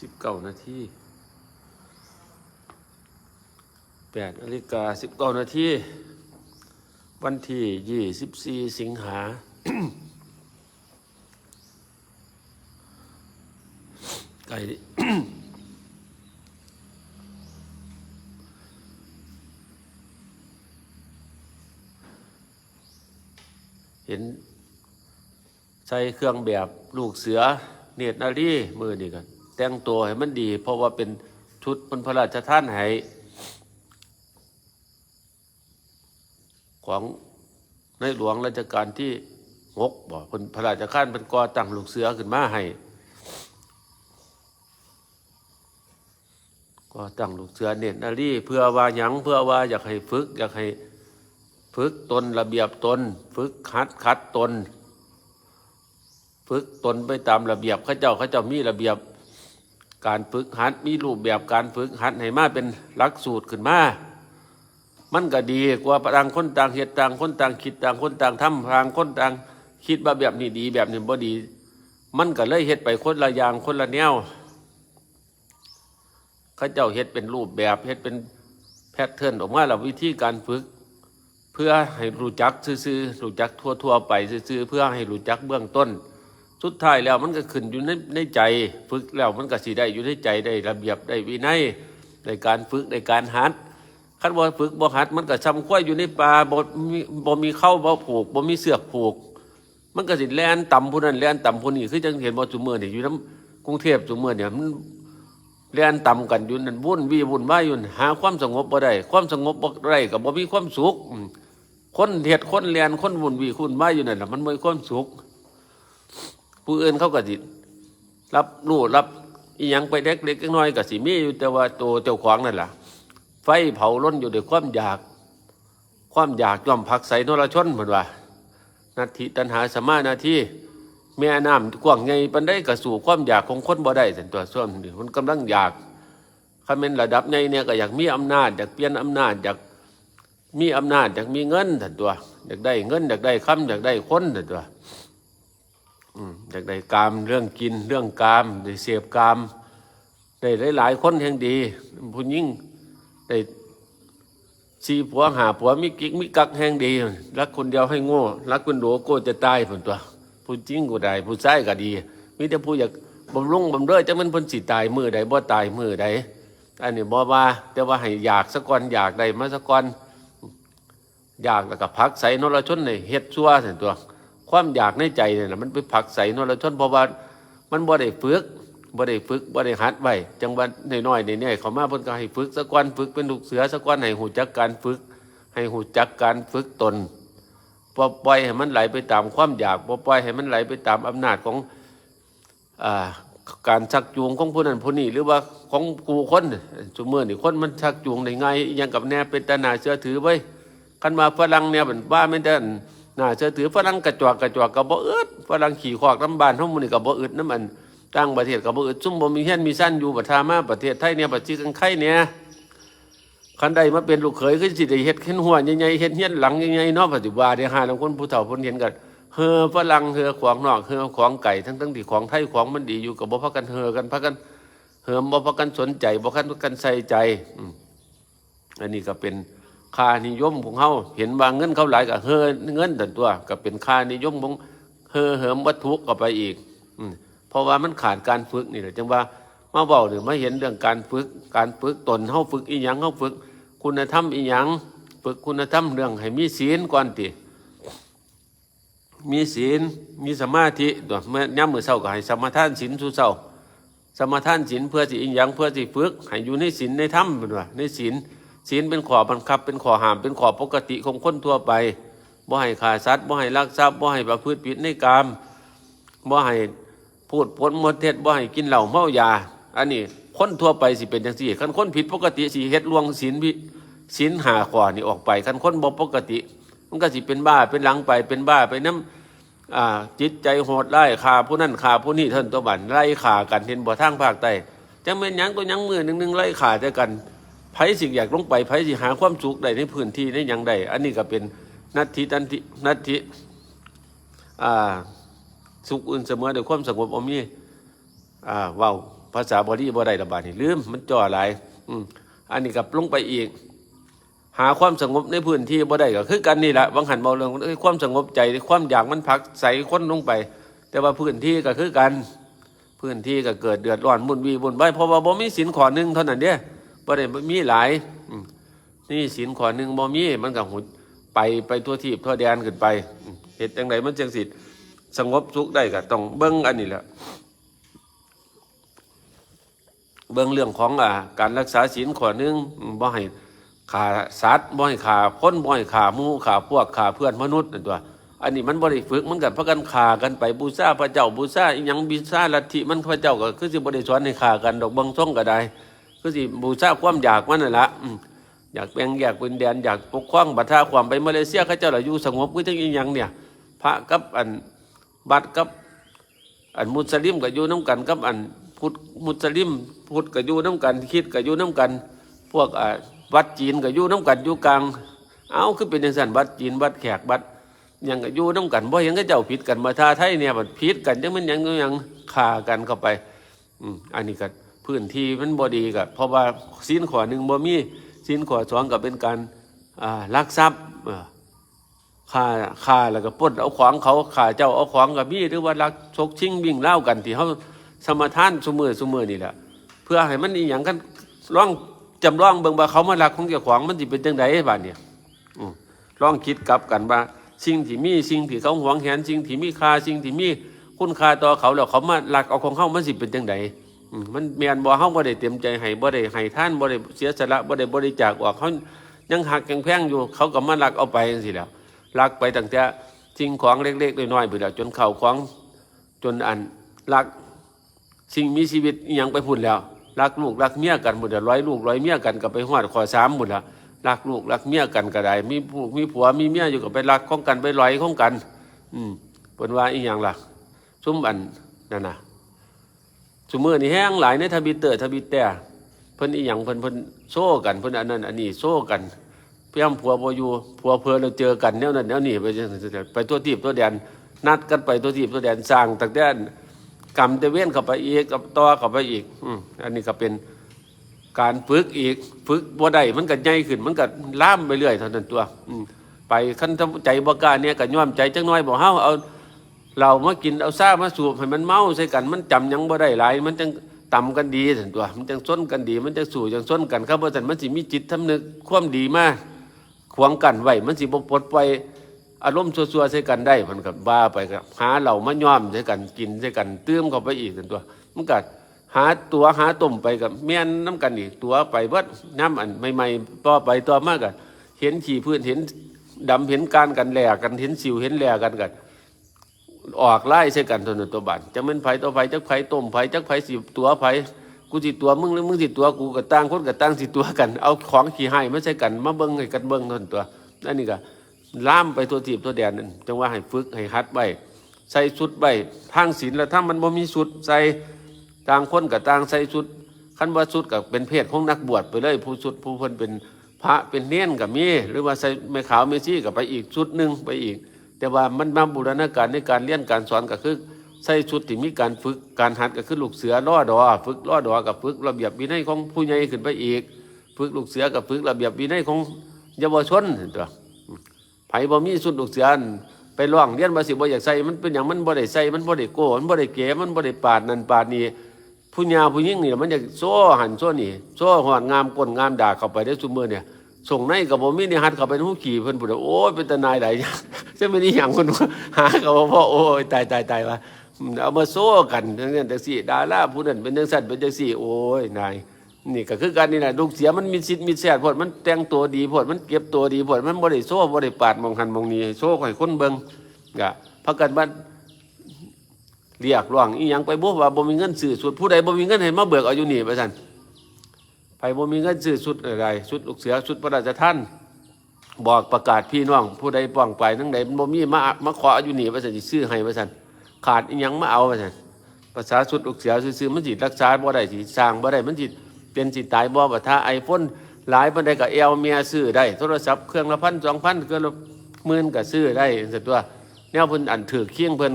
สิบเก้านาทีแปดนาฬิกาสิบเก้านาทีวันที่ยี่สิบสี่สิงหาไก่เห็นใส่เครื่องแบบลูกเสือ เนตรนารีมือนี่กัน แต่งตัวให้มันดี เพราะว่าเป็นชุดมันพระราชทานให้ของในหลวงรัชกาลที่หกบอกเป็นพระราชทานเป็นก่อตั้งลูกเสือขึ้นมาให้ก็ตั้งลูกเสือเนตนารีเพื่อว่ายังเพื่อว่าอยากให้ฝึก อยากให้ฝึกตนระเบียบตน ฝึกคัดคัดตน ฝึกตนไปตามระเบียบข้าเจ้าข้าเจ้ามีระเบียบ การฝึกหัดมีรูปแบบการฝึกหัดให้มาเป็นหลักสูตรขึ้นมา มันก็ดีกว่าต่างคนต่างเหตุต่างคนต่างคิดต่างคนต่างทำต่างคนต่างคิดว่าแบบนี้ดีแบบนี้บ่ดี มันก็เลยเฮ็ดไปคนละอย่างคนละแนวเขาเจ้าเฮ็ดเป็นรูปแบบเฮ็ดเป็นแพทเทิร์นออกมาแล้ววิธีการฝึก เพื่อให้รู้จักซื่อๆรู้จักทั่วๆไปซื่อๆเพื่อให้รู้จักเบื้องต้น สุดท้ายแล้วมันก็ขึ้นอยู่ในในใจ ฝึกแล้วมันก็สิได้อยู่ในใจได้ระเบียบได้วินัยในการฝึกในการหัดคันบ่ฝึกบ่หัดมันก็ซ้ำควายอยู่ในป่าบ่บ่มีเข้าบ่ผูกบ่มีเสือกผูก มันก็สิแล่นต่ำผู้นั้นแล่นต่ำผู้นี้คือจังเห็นบ่จุมื้อนี่อยู่นํกรุงเทพจุมื้อเนี่ยมันแล่นต่ำกันอยู่นั่นวุ่นวี่วุ่นวายอยู่หาความสงบบ่ได้ ความสงบบ่ได้ก็บ่มีความสุขคนเฮ็ดคนแล่นคนวุ่นวี่วุ่นวายอยู่นั่นน่ะมันบ่มีความสุข ผู้อื่นเขาก็สิรับรู้รับอีหยังไปเล็กเล็กน้อยก็สิมีอยู่แต่ว่าตัวเจ้าของนั่นแหละไฟเผาล้นอยู่ด้วยความอยาก ความอยากย่อมผักใส่นรชนเหมือนว่านาทีตัณหาสมานาทีแม่น้ำกว้างไงปันได้กระสู่ความอยากของคนบ่ได้สันตัวส่วนนี่มันกำลังอยากคันเป็นระดับไงเนี่ยก็อยากมีอำนาจอยากเปลี่ยนอำนาจอยากมีอำนาจอยากมีเงินสันตัวอยากได้เงินอยากได้คำอยากได้คนสันตัว อยากได้กามเรื่องกินเรื่องกามได้เสพกามได้หลาย ๆ คนแห่งดีผู้ยิ่งได้สีผัวหาผัวมีกิ๊กมีกักแห่งดี รักคนเดียวให้โง่ รักคนโดโก้จะตายผลตัวผู้จริงก็ได้ผู้ชายก็ดีมีแต่ผู้อยากบำรุงบำเรอจะมันพ้นสิตายมือใดบ่ตายมือใดอันนี้บ่ว่าแต่ว่าให้อยากสักก่อนอยากได้มาสักก่อนอยากแล้วก็พักใส่นรชนในเฮ็ดชั่วสิตัว ความอยากในใจเนี่ยนะมันไปผักใส่นรชนเพราะว่ามันบ่ได้ฝึกบ่ได้ฝึกบ่ได้หัดไว้จังหวัดน้อยๆเนี่ยเขามาเพิ่นก็ให้ฝึกสักวันฝึกเป็นลูกเสือสักวันให้หูจักการฝึก ให้หูจักการฝึกตนบ่ปล่อยให้มันไหลไปตามความอยากบ่ปล่อยให้มันไหลไปตามอำนาจของอ่าการชักจูงของผู้นั้นผู้นี้หรือว่าของกูคนสมมือนี่คนมันชักจูงได้ไงยังกับแน่เป็นตาหนาเชื่อถือไว้คันมาฝรั่งเนี่ยเป็นบ้าไม่ได้ น่าเชื่อถือฝรั่งกระจอกกระจอกกับบ่อึดฝรั่งขี่ขอกน้ำบานทั้งมดนี่กับบ่อึดน้ำมันต่างประเทศกับบ่อึดซุ่มบ่มีเฮียนมีสั้นอยู่ประทามาประเทศไทยเนี่ยประจิกันไข่เนี่ยคันใดมาเป็นลูกเขยคือสิได้เฮ็ดเห็นหัวใหญ่ๆเฮ็ดเฮียนหลังใหญ่ๆเนาะปัจจุบันเนี่ยหาลางคนผู้เฒ่าเพิ่นเห็นกันเฮอฝรั่งเฮอของนอกเฮอของไก่ทั้งทั้งที่ของไทยของมันดีอยู่กับบ่พากันเฮอกันพากันเหิมบ่พากันสนใจบ่พากันใส่ใจอันนี้ก็เป็น ค่านิยมของเขาเห็นว่าเงินเขาหลายกับเฮเงินแต่ตัวก็เป็นค่านิยมของเฮเหิมวัตถุก็ไปอีกอืเพราะว่ามันขาดการฝึกนี่แหละจังว่ามาเบาหรือมาเห็นเรื่องการฝึกการฝึกตนเขาฝึกอีหยังเขาฝึก คุณธรรมอีหยังฝึกคุณธรรมเรื่องให้มีศีลก่อนติมีศีลมีสมาธิตัวเมื่อย่ำมือเศร้าก็ให้สมาทานศีลสู่เศร้าสมาทานศีลเพื่อสิอีหยังเพื่อสิฝึกให้อยู่ในศีลในธรรมเป็นว่าในศีล ศีลเป็นขอบังคับ เป็นขอห้ามเป็นขอปกติของคนทั่วไปบ่ให้ฆ่าสัตว์บ่ให้ลักทรัพย์บ่ให้ประพฤติผิดในกามบ่ให้พูดปนมดเท็จบ่ให้กินเหล้าเมายา อันนี้คนทั่วไปสิเป็นจังซี่คันคนผิดปกติสิเฮ็ดลวงศีลพิศีลหาข้อนี่ออกไปคันคนบ่ปกติ มันก็สิเป็นบ้าเป็นหลังไปเป็นบ้าไปน้ำอ่าจิตใจโหดไล่ฆ่าผู้นั้นฆ่าผู้นี้เท่านตัวบันไล่ฆ่ากันเห็นบ่ทางภาคใต้จังเป็นหยังตัวหยังมือหนึงๆไล่ฆ่าแต่กัน ไผสิอยากลงไปไผสิหาความสุขได้ในพื้นที่ได้อย่างใดอันนี้ก็เป็นนัตถิตันตินัตถิอ่าสุขอื่นเสมอด้วยความสงบอมีอ่าว้าภาษาบาลีบ่ได้ระบาดนี่ลืมมันจ่อหลายอืมอันนี้กับลงไปอีก หาความสงบในพื้นที่บ่ได้ก็คือกันนี่แหละบางหันเบาเรื่องความสงบใจความอยากมันพักใส่คนลงไป แต่ว่าพื้นที่ก็คือกัน พื้นที่ก็เกิดเดือดร้อนมุ่นวีบุญใบเพราะว่าบ่มีศีลขอหนึ่งเท่านั้นเด้ บ่ได้มีหลายนี่ศีลขอหนึ่งบ่มีมันก็หุไปไปทั่วทีบทั่วแดนขึ้นไปเหตุจังไดมันจังสิสงบสุขได้ก็ต้องเบิ่งอันนี้แหละเบื้งเรื่องของอ่าการรักษาศีลข้อหนึงบ่ให้ขาสัตว์บ่ให้ขาคนบ่ให้ขาหมู่ขาพวกขาเพื่อนมนุษย์นั่นตัวอันนี้มันบ่ได้ฝึกมันกันพากันขากันไปบูชาพระเจ้าบูชาอีหยังบูชาลัทธิมันพระเจ้าก็คือสิบ่ได้สอนให้ขากันดอกเบิ่งท่องก็ได้ คือสิบูชาความอยากมันนั่นละอยากแบ่งอยากเป็นแดนอยากปกครองบัตรความไปมาเลเซียเขาเจ้าล่ะอยู่สงบคือจังอีหยังเนี่ย พระกับอันบัตรกับอันมุสลิมก็อยู่น้ำกันกับอันพุทธมุสลิมพุทธก็อยู่น้ำกันคิดก็อยู่น้ำกัน พวกอ่าวัดจีนก็อยู่น้ำกันอยู่กลาง เอาคือเป็นอย่างนั้นวัดจีนวัดแขกวัดยังก็อยู่น้ำกันบ่หยังก็เจ้าผิดกันมาท่าไทยเนี่ยมันผิดกันจังมันยังยังฆ่ากันเข้าไป อืมอันนี้ก็ พื้นที่มันบ่ดีก็เพราะว่าศีลข้อหนึ่งบ่มีศีลข้อสองก็เป็นการลักทรัพย์เอ่าฆ่าแล้วก็ปล้นเอาของเขาฆ่าเจ้าเอาของกับมีหรือว่าลักชกชิงวิ่งเล่ากันที่เขาสมทานสมือสมือนี่แหละเพื่อให้มันอีหยังกันลองจำลองเบิ่งว่าเขามาลักของเจ้าของมันสิเป็นจังไดบ้านเนี่ยอืมลองคิดกลับกันว่าสิ่งที่มีสิ่งที่เขาหวงแหนสิ่งที่มีค่าสิ่งที่มีคุณค่าต่อเขาแล้วเขามาลักเอาของเขามันสิเป็นจังได มันแม่นบ่เฮาบ่ได้เต็มใจให้บ่ได้ให้ท่านบ่ได้เสียสละบ่ได้บริจาคออกเขายังหักยังแพงอยู่ เขาก็มาลักเอาไปจังซี่แหล้วลักไปตั้งแต่สิ่งของเล็กๆน้อยๆไปแล้วจนเข่าของจนอันลักสิ่งมีชีวิตอยังไปพุ่นแล้วรักลูกรักเมียกันหมดแล้วร้อยลูกร้อยเมียกันก็ไปหอดขอสามหมดแล้วรักลูกรักเมียกันก็ได้ มีผู้มีผัวมีเมียอยู่ก็ไปรักของกันไปร้อยของกัน อืมเป็นว่าอีหยังล่ะซุ้มอันนั่นน่ะ ซุมือนี่แห้งหลายในทวิเตอร์ทวิตแต่เพิ่นอีหยังเพิ่นเพิ่นโซ่กันเพิ่นอันนั้นอันนี้โซ่กันเพียงผัวบ่อยู่ผัวเพอเราเจอกันแนวนั้นแนวนี้ไปจังซั่นไปตัวทีบตัวแดนนัดกันไปตัวทีบตัวแดนสร้างตั้งแต่กรรมเตเว้นเข้าไปอีกกับต่อเข้าไปอีกอืมอันนี้ก็เป็นการฝึกอีกฝึกบ่ได้มันก็ใหญ่ขึ้นมันก็ล่ามไปเรื่อยเท่านั้นตัวอืมไปคันทำใจบ่กล้าเนี่ยก็ย่อมใจจังน้อยบ่เฮาเอา เรามากินเอาซ่ามาสูบให้มันเมาใส่กันมันจำยังบ่ได้หลายมันจังต่ำกันดีซั่นตัว มันจังซ้นกันดี มันจังสู่จังซ้นกันครับบ่ซั่นมันสิมีจิตทำนึกความดีมากขวางกันไว้มันสิบ่ปลดปล่อยอารมณ์ซัวๆใส่กันได้มันก็บ้าไปก็หาเหล่ามาย้อมใส่กันกินใส่กันเติมเข้าไปอีกนั่นตัว มันก็หาตัวหาต้มไปกับแม่นน้ำกันอีกตัวไปเบิดน้ำอันใหม่ๆต่อไปต่อมากกันเห็นขี่พื้นเห็นดำเห็นการกันแหลกกันเห็นสิวเห็นแหลกกันกัน ออกไล่ใส่กันตัวนั้นตัวบานจะเป็นไผตัวไผจักไผต้มไผจักไผสิตัวไผกูสิตัวมึงหรือมึงสิตัวกูกับตั้งคนกับตั้งสิตัวกัน เอาของขี่ให้ไม่ใช่กันมาเบิ้งให้กันเบิ้งเท่านั้นตัวนั่นนี่ก็ล่ามไปตัวทีบตัวแดนนั่นจังว่าให้ฝึกให้ฮัดไว้ใส่ชุดไว้ทางศีลแล้วถ้ามันบ่มีชุดใส่ต่างคนกับต่างใส่ชุดคันว่าชุดกับเป็นเพศของนักบวชไปเลย ผู้ชุดผู้เพิ่นเป็นพระเป็นเน้นกับมีหรือว่าใส่ไม่ขาวไม่ชี้กับไปอีกชุดหนึ่งไปอีก แต่ว่ามันมาบูรณาการในการเรียนการสอนก็คือใส่ชุดที่มีการฝึกการหัดก็คือลูกเสือล่อดอฝึกล่อดอกับฝึกระเบียบวินัยของผู้ใหญ่ขึ้นไปอีก ฝึกลูกเสือกับฝึกระเบียบวินัยของเยาวชนเห็นตัวไผบ่มีชุดลูกเสือไปร้องเรียนมาสิบ่อยากใส่มันเป็นอย่างมันบ่ได้ใส่มันบ่ได้โก้มันบ่ได้เก๋มันบ่ได้ปาดนั่นปาดนี่ผู้ยาผู้ยิ่งนี่มันจะโซ่หันโซ่นี่โซ่หอดงามก้นงามด่าเข้าไปได้ซุมือเนี่ย ส่งในกับผมมีนี่ฮัดเขาไปในหู้ขี่เพิ่นพูดว่าโอ้ยเป็นตานายใดจะไม่ได้หยังคนหากับพ่อโอ้ยตายตายตายว่าเอามาโซ่กันทั้งนั้นจังสี่ดาราผู้นั้นเป็นจังสั่นเป็นจังสี่ โอ้ยนายนี่ก็คือการนี่แหละลูกเสียมันมีสิทธิ์มีแสดพดมันแต่งตัวดีพดมันเก็บตัวดีพดมันบ่ได้โซ่บ่ได้ปาดมองหันมองนี้โซ่ให้คนเบิ่งก็พักกันบ้านเรียกร้องอีหยังไปบ่ว่าบ่มีเงินซื้อสุดผู้ใดบ่มีเงินให้มาเบิกเอาอยู่นี่ว่าซั่น บ่มีเงินซื้อชุดอะไรชุดลูกเสือชุดพระราชท่าน บอกประกาศพี่น้อง ผู้ใดป้องไปทั้งใดมันบ่มีมามาขออยู่นี่ว่าซั่นสิซื้อให้ว่าซั่นขาดอีหยังมาเอาว่าซั่นภาษาชุดลูกเสือซื้อมันสิรักษาบ่ได้สิสร้างบ่ได้มันสิเป็นสิตายบ่ว่าถ้าไอโฟนหลายปานใดก็เอลเมียซื้อได้ โทรศัพท์เครื่องละพันสองพันเครื่องละหมื่นก็ซื้อได้ซั่นตัวแนวเพิ่นอันถือเคียงเพิ่น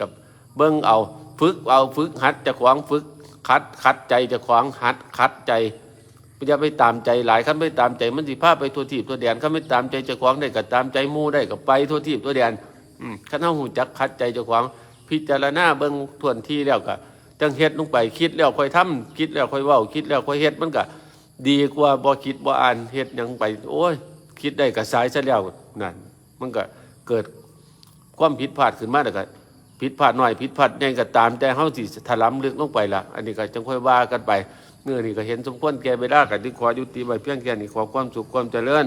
กับเบิ่งเอาฝึกเอาฝึกหัดจะขวางฝึก คัดคัดใจจะขวางหัดคัดใจอย่าไปตามใจหลายคันไม่ตามใจมันสิพาไปทั่วทีบทั่วแดนคันไม่ตามใจจะขวางได้ก็ตามใจมู่ได้ก็ไปทั่วทีบทั่วแดนอืมคันเฮาหูจักคัดใจจะขวางพิจารณาเบิ่งทวนที่แล้วก็จังเฮ็ดลงไปคิดแล้วค่อยทำคิดแล้วค่อยเว้าคิดแล้วค่อยเฮ็ดมันก็ดีกว่าบ่คิดบ่อ่านเฮ็ดยังไป โอ้ย คิดได้ก็สายซะแล้วนั่นมันก็เกิดความผิดพลาดขึ้นมาแล้วก็ ผิดพลาดหน่อยผิดพลาดใหญ่ก็ตาม แต่เฮาสิถลำลึกลงไปละอันนี้ก็จังค่อยว่ากันไปเมื่อนี่ก็เห็นสมควรแก่เวลากันที่ขอยุติไว้เพียงแค่นี้ขอความสุขความเจริญ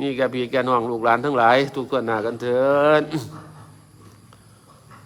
มีแก่พี่แก่น้องลูกหลานทั้งหลาย ทุกคนหน้ากันเถิด